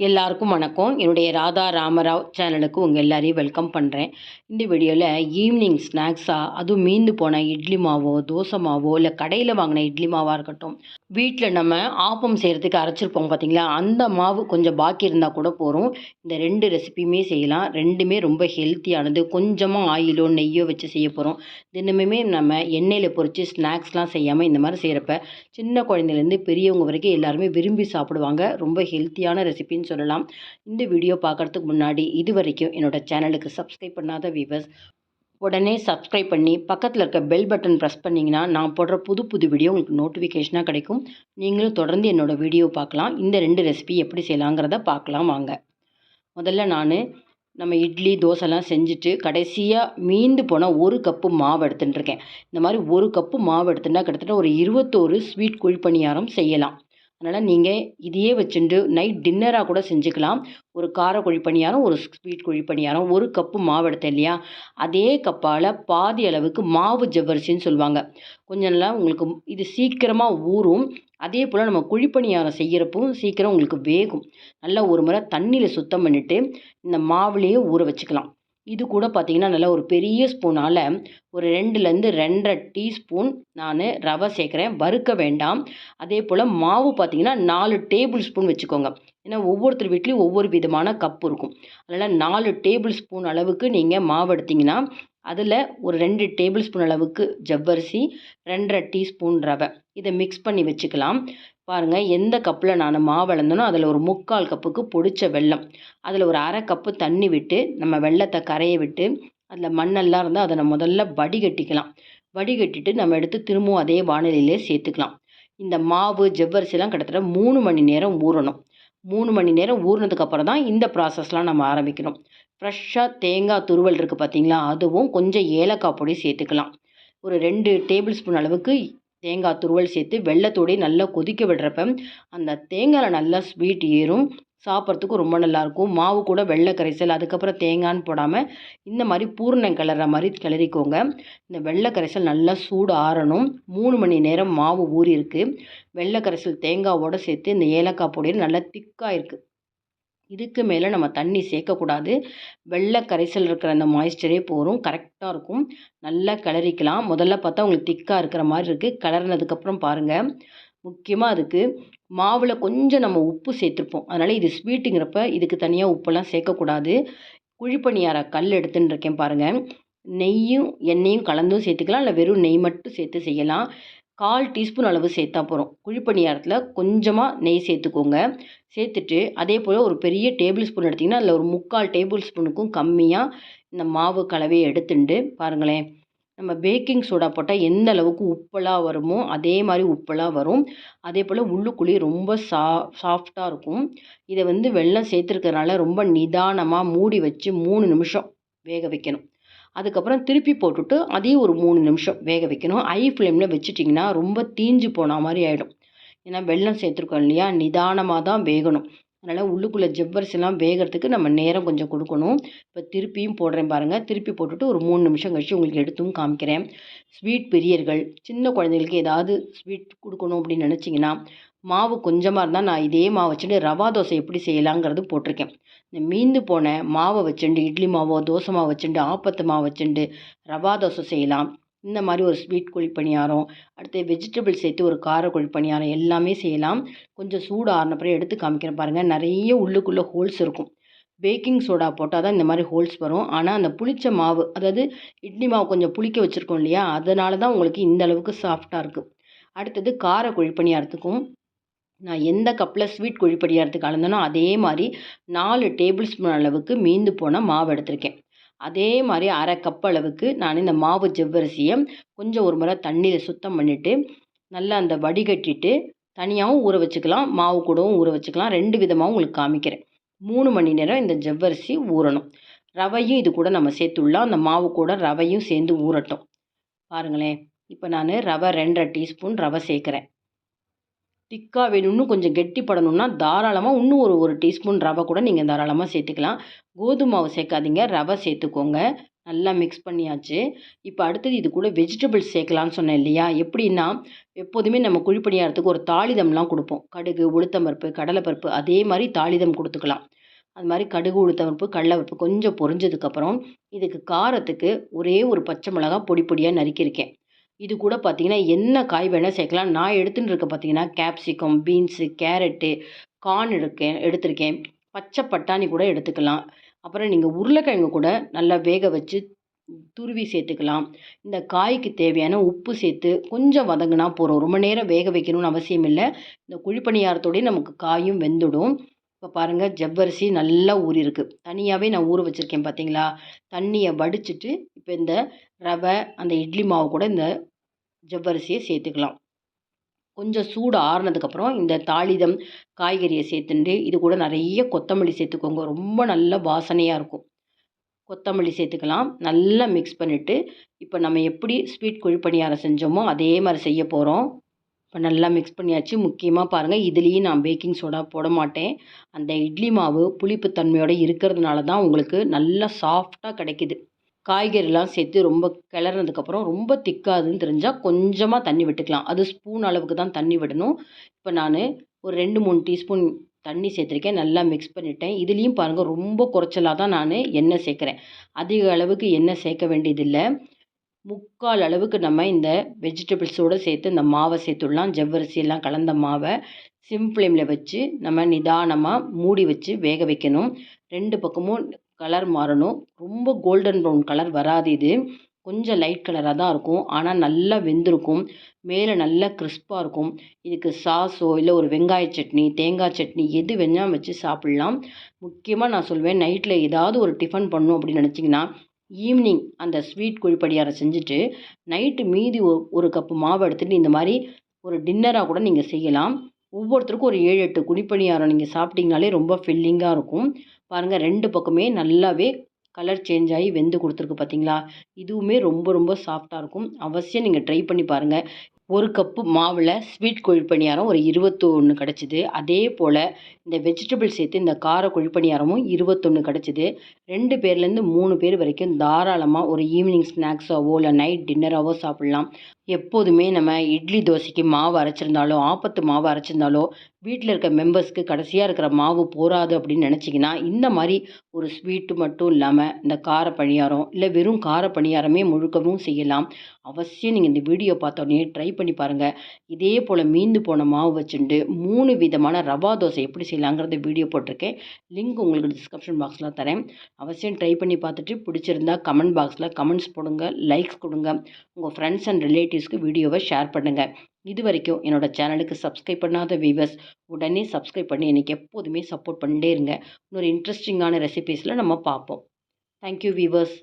எல்லாருக்கும் வணக்கம். என்னுடைய ராதா ராமராவ் சேனலுக்கு உங்கள் எல்லாரையும் வெல்கம் பண்ணுறேன் இந்த வீடியோவில் ஈவினிங் ஸ்நாக்ஸாக அதுவும் மீந்து போன இட்லி மாவோ தோசை மாவோ இல்லை கடையில் வாங்கின இட்லி மாவாக இருக்கட்டும் வீட்டில் நம்ம ஆப்பம் செய்கிறதுக்கு அரைச்சிருப்போம் பார்த்தீங்களா அந்த மாவு கொஞ்சம் பாக்கி இருந்தால் கூட போகிறோம் இந்த ரெண்டு ரெசிபியுமே செய்யலாம். ரெண்டுமே ரொம்ப ஹெல்த்தியானது கொஞ்சமாக ஆயிலோ நெய்யோ வச்சு செய்ய போகிறோம் தினமுமே நம்ம எண்ணெயில் பொரித்து ஸ்நாக்ஸ்லாம் செய்யாமல் இந்த மாதிரி செய்கிறப்ப சின்ன குழந்தைலேருந்து பெரியவங்க வரைக்கும் எல்லாருமே விரும்பி சாப்பிடுவாங்க. ரொம்ப ஹெல்த்தியான ரெசிபின்னு சொல்லலாம். இந்த வீடியோ பார்க்குறதுக்கு முன்னாடி இது வரைக்கும் என்னோட சேனலுக்கு சப்ஸ்கிரைப் பண்ணாத வியூவர்ஸ் உடனே சப்ஸ்கிரைப் பண்ணி பக்கத்தில் இருக்க பெல் பட்டன் ப்ரெஸ் பண்ணிங்கன்னா நான் போடுற புது புது வீடியோ உங்களுக்கு நோட்டிஃபிகேஷனாக கிடைக்கும். நீங்களும் தொடர்ந்து என்னோடய வீடியோ பார்க்கலாம். இந்த ரெண்டு ரெசிபி எப்படி செய்யலாங்கிறத பார்க்கலாம் வாங்க. முதல்ல நான் நம்ம இட்லி தோசைலாம் செஞ்சுட்டு கடைசியாக மீந்து போன ஒரு கப்பு மாவு எடுத்துட்டுருக்கேன். இந்த மாதிரி ஒரு கப்பு மாவு எடுத்துட்டா கிட்டத்தட்ட ஒரு இருபத்தோரு ஸ்வீட் குழிப்பணியாரம் செய்யலாம். அதனால் நீங்கள் இதையே வச்சுட்டு நைட் டின்னராக கூட செஞ்சுக்கலாம். ஒரு கார குழிப்பணியாரம் ஒரு ஸ்வீட் குழிப்பணியாரம் ஒரு கப்பு மாவு எடுத்தேன் இல்லையா? அதே கப்பால் பாதி அளவுக்கு மாவு ஜவ்வரிசின்னு சொல்லுவாங்க. கொஞ்சம் நல்லா உங்களுக்கு இது சீக்கிரமாக ஊறும். அதே போல் நம்ம குழிப்பணியாரம் செய்கிறப்பவும் சீக்கிரம் உங்களுக்கு வேகும். நல்லா ஒரு முறை தண்ணியில் சுத்தம் பண்ணிவிட்டு இந்த மாவுலேயே ஊற வச்சுக்கலாம். இது கூட பார்த்திங்கன்னா நல்லா ஒரு பெரிய ஸ்பூனால் ஒரு ரெண்டுலேருந்து ரெண்டரை டீஸ்பூன் நான் ரவை சேர்க்குறேன். வறுக்க வேண்டாம். அதே போல் மாவு பார்த்திங்கன்னா நாலு டேபிள் ஸ்பூன் வச்சுக்கோங்க. ஏன்னா ஒவ்வொருத்தர் வீட்லேயும் ஒவ்வொரு விதமான கப் இருக்கும். அதனால் நாலு டேபிள் ஸ்பூன் அளவுக்கு நீங்கள் மாவு எடுத்திங்கன்னா அதில் ஒரு ரெண்டு டேபிள் ஸ்பூன் அளவுக்கு ஜவ்வரிசி ரெண்டரை டீஸ்பூன் ரவை. இதை மிக்ஸ் பண்ணி வச்சுக்கலாம். பாருங்கள் எந்த கப்பில் நான் மாவு அளந்தனோ அதில் ஒரு முக்கால் கப்புக்கு பொடிச்ச வெல்லம். அதில் ஒரு அரை கப்பு தண்ணி விட்டு நம்ம வெள்ளத்தை கரைய விட்டு அதில் மண்ணெல்லாம் இருந்தால் அதை நம்ம முதல்ல வடிகட்டிக்கலாம். வடிகட்டிட்டு நம்ம எடுத்து திரும்பவும் அதே வானிலையிலே சேர்த்துக்கலாம். இந்த மாவு ஜவ்வரிசிலாம் கிட்டத்தட்ட மூணு மணி நேரம் ஊறணும். மூணு மணி நேரம் ஊறினதுக்கப்புறம் தான் இந்த ப்ராசஸ்லாம் நம்ம ஆரம்பிக்கணும். ஃப்ரெஷ்ஷாக தேங்காய் துருவல் இருக்குது பார்த்தீங்களா அதுவும் கொஞ்சம் ஏலக்காய் பொடி சேர்த்துக்கலாம். ஒரு ரெண்டு டேபிள் ஸ்பூன் அளவுக்கு தேங்காய் துருவல் சேர்த்து வெள்ளத்தோடய நல்லா கொதிக்க விடுறப்ப அந்த தேங்காயில் நல்லா ஸ்வீட் ஏறும். சாப்பிட்றதுக்கும் ரொம்ப நல்லாயிருக்கும். மாவு கூட வெள்ளை கரைசல் அதுக்கப்புறம் தேங்காய்னு போடாமல் இந்த மாதிரி பூர்ணம் கிளற மாதிரி கிளறிக்கோங்க. இந்த வெள்ளை கரைசல் நல்லா சூடு ஆறணும். மூணு மணி நேரம் மாவு ஊறி இருக்குது வெள்ளை கரைசல் தேங்காவோடு சேர்த்து இந்த ஏலக்காய் பொடியும் நல்லா திக்காக இருக்குது இதுக்கு மேலே நம்ம தண்ணி சேர்க்கக்கூடாது. வெள்ளை கரைசல் இருக்கிற அந்த மாய்ஸ்சரே போகும் கரெக்டாக இருக்கும். நல்லா கிளறிக்கலாம். முதல்ல பார்த்தா உங்களுக்கு திக்காக இருக்கிற மாதிரி இருக்குது கிளறினதுக்கப்புறம் பாருங்கள் முக்கியமாக அதுக்கு மாவில் கொஞ்சம் நம்ம உப்பு சேர்த்துருப்போம். அதனால் இது ஸ்வீட்டுங்கிறப்ப இதுக்கு தனியாக உப்பெல்லாம் சேர்க்கக்கூடாது. குழிப்பணியார கல் எடுத்துன்னு இருக்கேன் பாருங்கள் நெய்யும் எண்ணெயும் கலந்தும் சேர்த்துக்கலாம். இல்லை வெறும் நெய் மட்டும் சேர்த்து செய்யலாம். கால் டீஸ்பூன் அளவு சேர்த்தா போகிறோம் குழிப்பணியாரத்தில் கொஞ்சமாக நெய் சேர்த்துக்கோங்க. சேர்த்துட்டு அதே போல் ஒரு பெரிய டேபிள் ஸ்பூன் எடுத்திங்கன்னா அதில் ஒரு முக்கால் டேபிள் ஸ்பூனுக்கும் கம்மியாக இந்த மாவு கலவையை எடுத்துட்டு பாருங்களேன். நம்ம பேக்கிங் சோடா போட்டால் எந்த அளவுக்கு உப்பெல்லாம் வருமோ அதே மாதிரி உப்பெல்லாம் வரும். அதே போல் உள்ளுக்குழி ரொம்ப சா சாஃப்டாக இருக்கும். இதை வந்து வெள்ளம் சேர்த்துருக்கறனால ரொம்ப நிதானமாக மூடி வச்சு மூணு நிமிஷம் வேக வைக்கணும். அதுக்கப்புறம் திருப்பி போட்டுட்டு அதையும் ஒரு மூணு நிமிஷம் வேக வைக்கணும். ஐ ஃப்ளேமில் வச்சுட்டிங்கன்னா ரொம்ப தீஞ்சு போன மாதிரி ஆகிடும் ஏன்னா வெள்ளம் சேர்த்துருக்கோம் இல்லையா? நிதானமாக தான் வேகணும். அதனால் உள்ளுக்குள்ளே ஜவ்வரிசெல்லாம் வேகிறதுக்கு நம்ம நேரம் கொஞ்சம் கொடுக்கணும். இப்போ திருப்பியும் போடுறேன் பாருங்கள் திருப்பி போட்டுட்டு ஒரு மூணு நிமிஷம் கழிச்சு உங்களுக்கு எடுத்தும் காமிக்கிறேன். ஸ்வீட் பெரியர்கள் சின்ன குழந்தைங்களுக்கு ஏதாவது ஸ்வீட் கொடுக்கணும் அப்படின்னு நினச்சிங்கன்னா மாவு கொஞ்சமாக இருந்தால் நான் இதே மாவு வச்சுட்டு ரவா தோசை எப்படி செய்யலாங்கிறது போட்டிருக்கேன். இந்த மீந்து போன மாவை வச்சுண்டு இட்லி மாவோ தோசை மாவு வச்சுண்டு ஆப்பத்து மாவு வச்சுண்டு ரவா தோசை செய்யலாம். இந்த மாதிரி ஒரு ஸ்வீட் குழி பணியாரம் அடுத்து வெஜிடபிள் சேர்த்து ஒரு கார குழிப்பணியாரம் எல்லாமே செய்யலாம். கொஞ்சம் சூடு ஆறினப்புறம் எடுத்து காமிக்கிறேன் பாருங்கள் நிறைய உள்ளுக்குள்ளே ஹோல்ஸ் இருக்கும். பேக்கிங் சோடா போட்டால் தான் இந்த மாதிரி ஹோல்ஸ் வரும். ஆனால் அந்த புளிச்ச மாவு அதாவது இட்லி மாவு கொஞ்சம் புளிக்க வச்சுருக்கோம் இல்லையா அதனால தான் உங்களுக்கு இந்த அளவுக்கு சாஃப்டாக இருக்குது அடுத்தது கார குழி பணியாரத்துக்கும் நான் எந்த கப்பில் ஸ்வீட் குழிப்படியாரத்துக்கு கலந்தனோ அதே மாதிரி நாலு டேபிள் ஸ்பூன் அளவுக்கு மீந்து போன மாவு எடுத்திருக்கேன். அதே மாதிரி அரை கப் அளவுக்கு நான் இந்த மாவு ஜவ்வரிசியை கொஞ்சம் ஒரு முறை தண்ணியில் சுத்தம் பண்ணிவிட்டு நல்லா அந்த வடிகட்டிட்டு தனியாகவும் ஊற வச்சுக்கலாம் மாவு கூடவும் ஊற வச்சுக்கலாம். ரெண்டு விதமாகவும் உங்களுக்கு காமிக்கிறேன். மூணு மணி நேரம் இந்த ஜவ்வரிசி ஊறணும். ரவையும் இது கூட நம்ம சேர்த்துடலாம். அந்த மாவு கூட ரவையும் சேர்ந்து ஊறட்டும். பாருங்களேன். இப்போ நான் ரவை ரெண்டரை டீஸ்பூன் ரவை சேர்க்குறேன். திக்காக வேணும். இன்னும் கொஞ்சம் கெட்டிப்படணும்னா தாராளமாக இன்னும் ஒரு ஒரு டீஸ்பூன் ரவை கூட நீங்கள் தாராளமாக சேர்த்துக்கலாம். கோதுமை மாவு சேர்க்காதீங்க. ரவை சேர்த்துக்கோங்க. நல்லா மிக்ஸ் பண்ணியாச்சு. இப்போ அடுத்தது இது கூட வெஜிடபிள்ஸ் சேர்க்கலான்னு சொன்னேன் இல்லையா? எப்படின்னா எப்போதுமே நம்ம குழிப்பணியாரத்துக்கு ஒரு தாளிதம்லாம் கொடுப்போம். கடுகு உளுத்தம்பருப்பு கடலைப்பருப்பு அதே மாதிரி தாளிதம் கொடுத்துக்கலாம். அது மாதிரி கடுகு உளுத்தம்பருப்பு கடலைப்பருப்பு கொஞ்சம் பொரிஞ்சதுக்கப்புறம் இதுக்கு காரத்துக்கு ஒரே ஒரு பச்சை மிளகா பொடி பொடியாக நறுக்கியிருக்கேன். இது கூட பார்த்தீங்கன்னா என்ன காய் வேணால் சேர்க்கலாம். நான் எடுத்துன்னு இருக்க பார்த்தீங்கன்னா கேப்சிகம் பீன்ஸு கேரட்டு கார்ன் எடுக்கேன் எடுத்திருக்கேன். பச்சை பட்டாணி கூட எடுத்துக்கலாம். அப்புறம் நீங்கள் உருளைக்கிழங்கு கூட நல்லா வேக வச்சு துருவி சேர்த்துக்கலாம். இந்த காய்க்கு தேவையான உப்பு சேர்த்து கொஞ்சம் வதங்கினா போகிறோம் ரொம்ப நேரம் வேக வைக்கணும்னு அவசியம் இல்லை. இந்த குழிப்பணியாரத்தோடய நமக்கு காயும் வெந்துடும். இப்போ பாருங்கள் ஜவ்வரிசி நல்லா ஊறிருக்கு தனியாகவே நான் ஊற வச்சுருக்கேன் பார்த்தீங்களா தண்ணியை வடிச்சிட்டு இப்போ இந்த ரவை அந்த இட்லி மாவு கூட இந்த ஜவ்வரிசியை சேர்த்துக்கலாம். கொஞ்சம் சூடு ஆறுனதுக்கப்புறம் இந்த தாளிதம் காய்கறியை சேர்த்துண்டு இது கூட நிறைய கொத்தமல்லி சேர்த்துக்கோங்க. ரொம்ப நல்ல வாசனையாக இருக்கும். கொத்தமல்லி சேர்த்துக்கலாம். நல்லா மிக்ஸ் பண்ணிவிட்டு இப்போ நம்ம எப்படி ஸ்வீட் குழிப்பணியாரம் செஞ்சோமோ அதே மாதிரி செய்ய போகிறோம் இப்போ நல்லா மிக்ஸ் பண்ணியாச்சு. முக்கியமாக பாருங்கள் இதுலேயும் நான் பேக்கிங் சோடா போட மாட்டேன். அந்த இட்லி மாவு புளிப்புத்தன்மையோடு இருக்கிறதுனால தான் உங்களுக்கு நல்லா சாஃப்டாக கிடைக்கிது. காய்கறிலாம் சேர்த்து ரொம்ப கிளறினதுக்கப்புறம் ரொம்ப திக்காதுன்னு தெரிஞ்சால் கொஞ்சமாக தண்ணி விட்டுக்கலாம். அது ஸ்பூன் அளவுக்கு தான் தண்ணி விடணும். இப்போ நான் ஒரு ரெண்டு மூணு டீஸ்பூன் தண்ணி சேர்த்துருக்கேன். நல்லா மிக்ஸ் பண்ணிட்டேன். இதுலேயும் பாருங்கள் ரொம்ப குறைச்சலாக தான் நான் எண்ணெய் சேர்க்குறேன். அதிக அளவுக்கு எண்ணெய் சேர்க்க வேண்டியதில்லை. முக்கால் அளவுக்கு நம்ம இந்த வெஜிடபிள்ஸோடு சேர்த்து இந்த மாவை சேர்த்துடலாம். ஜவ்வரிசியெல்லாம் கலந்த மாவை சிம் ஃப்ளேமில் வச்சு நம்ம நிதானமாக மூடி வச்சு வேக வைக்கணும். ரெண்டு பக்கமும் கலர் மாறணும். ரொம்ப கோல்டன் ப்ரௌன் கலர் வராது இது. கொஞ்சம் லைட் கலராக தான் இருக்கும். ஆனால் நல்லா வெந்திருக்கும். மேலே நல்லா கிறிஸ்பாக இருக்கும். இதுக்கு சாஸோ இல்லை ஒரு வெங்காய சட்னி தேங்காய் சட்னி எது வேணால் வச்சு சாப்பிட்லாம். முக்கியமாக நான் சொல்வேன் நைட்டில் ஏதாவது ஒரு டிஃபன் பண்ணும் அப்படின்னு நினச்சிங்கன்னா ஈவினிங் அந்த ஸ்வீட் குழிப்படியாரை செஞ்சுட்டு நைட்டு மீதி ஒரு கப்பு மாவு எடுத்துகிட்டு இந்த மாதிரி ஒரு டின்னராக கூட நீங்கள் செய்யலாம். ஒவ்வொருத்தருக்கும் ஒரு ஏழு எட்டு குழிப்பணியாரம் நீங்கள் சாப்பிட்டீங்கனாலே ரொம்ப ஃபில்லிங்காக இருக்கும். பாருங்கள் ரெண்டு பக்கமே நல்லாவே கலர் சேஞ்ச் ஆகி வெந்து கொடுத்துருக்கு பார்த்தீங்களா இதுவுமே ரொம்ப ரொம்ப சாஃப்டாக இருக்கும். அவசியம் நீங்கள் ட்ரை பண்ணி பாருங்கள் ஒரு கப்பு மாவில் ஸ்வீட் கொழுப்பணியாரம் ஒரு இருபத்தொன்று கிடச்சிது. அதே போல் இந்த வெஜிடபிள் சேர்த்து இந்த கார கொழுப்பணியாரமும் இருபத்தொன்று கிடச்சிது. ரெண்டு பேர்லேருந்து மூணு பேர் வரைக்கும் தாராளமாக ஒரு ஈவினிங் ஸ்நாக்ஸாவோ இல்லை நைட் டின்னராகவோ சாப்பிட்லாம். எப்போதுமே நம்ம இட்லி தோசைக்கு மாவு அரைச்சிருந்தாலோ ஆப்பத்து மாவு அரைச்சிருந்தாலோ வீட்டில் இருக்க மெம்பர்ஸ்க்கு கடைசியாக இருக்கிற மாவு போராது அப்படின்னு நினச்சிங்கன்னா இந்த மாதிரி ஒரு ஸ்வீட்டு மட்டும் இல்லாமல் இந்த கார பணியாரம் இல்லை வெறும் கார பணியாரமே முழுக்கவும் செய்யலாம். அவசியம் நீங்கள் இந்த வீடியோ பார்த்தோன்னே ட்ரை பண்ணி பாருங்கள் இதே போல் மீந்து போன மாவு வச்சுட்டு மூணு விதமான ரவா தோசை எப்படி செய்யலாங்கிறத வீடியோ போட்டிருக்கேன். லிங்க் உங்களுக்கு டிஸ்கிரிப்ஷன் பாக்ஸில் தரேன். அவசியம் ட்ரை பண்ணி பார்த்துட்டு பிடிச்சிருந்தா கமெண்ட் பாக்ஸில் கமெண்ட்ஸ் போடுங்க லைக்ஸ் கொடுங்க. உங்கள் ஃப்ரெண்ட்ஸ் அண்ட் ரிலேட்டிவ் ரிலேட்டிவ்ஸ்க்கு வீடியோவை ஷேர் பண்ணுங்கள் இது வரைக்கும் என்னோடய சேனலுக்கு சப்ஸ்கிரைப் பண்ணாத வியூவர்ஸ் உடனே சப்ஸ்கிரைப் பண்ணி எனக்கு எப்போதுமே சப்போர்ட் பண்ணிட்டே இருங்க. இன்னொரு இன்ட்ரெஸ்டிங்கான ரெசிபீஸில் நம்ம பார்ப்போம். Thank you viewers